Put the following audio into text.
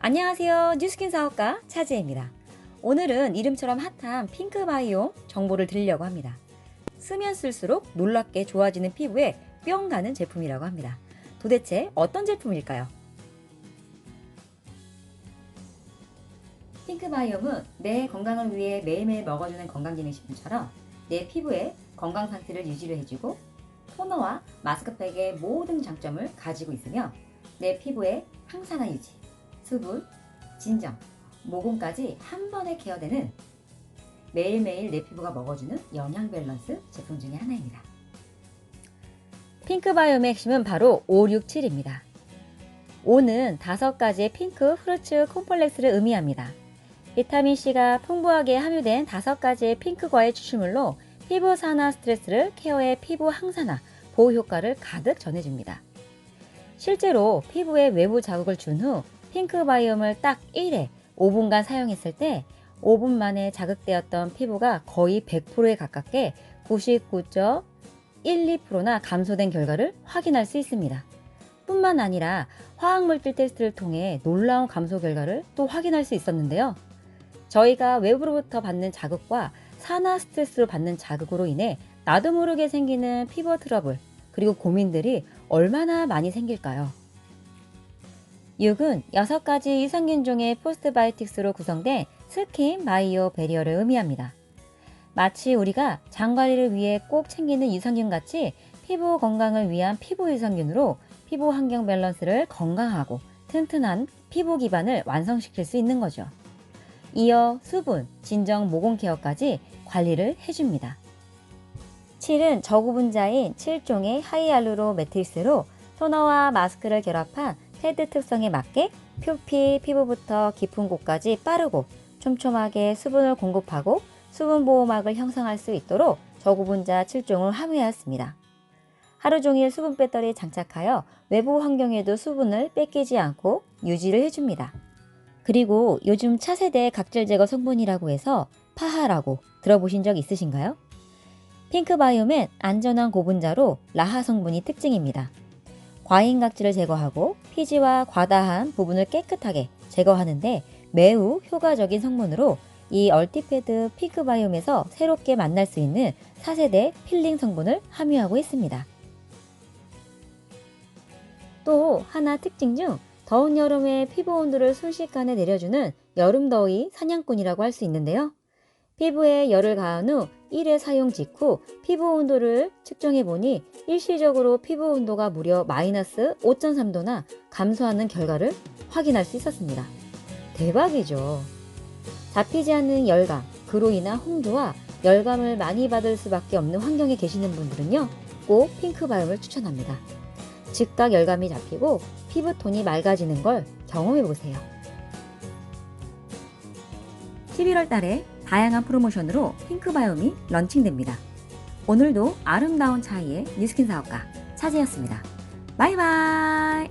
안녕하세요. 뉴스킨 사업가 차지혜입니다. 오늘은 이름처럼 핫한 핑크 바이옴 정보를 드리려고 합니다. 쓰면 쓸수록 놀랍게 좋아지는 피부에 뿅 가는 제품이라고 합니다. 도대체 어떤 제품일까요? 핑크 바이옴은 내 건강을 위해 매일매일 먹어주는 건강기능식품처럼 내 피부의 건강 상태를 유지를 해주고 토너와 마스크팩의 모든 장점을 가지고 있으며 내 피부의 항산화 유지, 수분, 진정, 모공까지 한 번에 케어되는 매일매일 내 피부가 먹어주는 영양 밸런스 제품 중에 하나입니다. 핑크 바이옴의 핵심은 바로 567입니다. 5는 다섯 가지의 핑크 프루츠 콤플렉스를 의미합니다. 비타민C가 풍부하게 함유된 다섯 가지의 핑크과의 추출물로 피부 산화 스트레스를 케어해 피부 항산화, 보호 효과를 가득 전해줍니다. 실제로 피부에 외부 자극을 준 후 핑크 바이옴을 딱 1회 5분간 사용했을 때 5분 만에 자극되었던 피부가 거의 100%에 가깝게 99.12%나 감소된 결과를 확인할 수 있습니다. 뿐만 아니라 화학물질 테스트를 통해 놀라운 감소 결과를 또 확인할 수 있었는데요. 저희가 외부로부터 받는 자극과 산화 스트레스로 받는 자극으로 인해 나도 모르게 생기는 피부 트러블 그리고 고민들이 얼마나 많이 생길까요? 6은 6가지 유산균종의 포스트바이틱스로 구성된 스킨 바이오 베리어를 의미합니다. 마치 우리가 장 관리를 위해 꼭 챙기는 유산균 같이 피부 건강을 위한 피부 유산균으로 피부 환경 밸런스를 건강하고 튼튼한 피부 기반을 완성시킬 수 있는 거죠. 이어 수분, 진정, 모공 케어까지 관리를 해줍니다. 7은 저구분자인 7종의 하이알루로 매트리스로 토너와 마스크를 결합한 패드 특성에 맞게 표피 피부부터 깊은 곳까지 빠르고 촘촘하게 수분을 공급하고 수분 보호막을 형성할 수 있도록 저구분자 7종을 함유하였습니다. 하루 종일 수분 배터리에 장착하여 외부 환경에도 수분을 뺏기지 않고 유지를 해줍니다. 그리고 요즘 차세대 각질 제거 성분이라고 해서 파하라고 들어보신 적 있으신가요? 핑크바이옴엔 안전한 고분자로 라하 성분이 특징입니다. 과잉 각질을 제거하고 피지와 과다한 부분을 깨끗하게 제거하는데 매우 효과적인 성분으로 이 얼티패드 핑크바이옴에서 새롭게 만날 수 있는 4세대 필링 성분을 함유하고 있습니다. 또 하나 특징 중 더운 여름에 피부 온도를 순식간에 내려주는 여름 더위 사냥꾼이라고 할 수 있는데요. 피부에 열을 가한 후 1회 사용 직후 피부 온도를 측정해 보니 일시적으로 피부 온도가 무려 마이너스 5.3도나 감소하는 결과를 확인할 수 있었습니다. 대박이죠. 잡히지 않는 열감, 그로 인한 홍조와 열감을 많이 받을 수밖에 없는 환경에 계시는 분들은요, 꼭 핑크바이옴을 추천합니다. 즉각 열감이 잡히고 피부톤이 맑아지는 걸 경험해 보세요. 11월 달에 다양한 프로모션으로 핑크바이옴이 런칭됩니다. 오늘도 아름다운 차이의 뉴스킨 사업가 차지였습니다. 바이바이!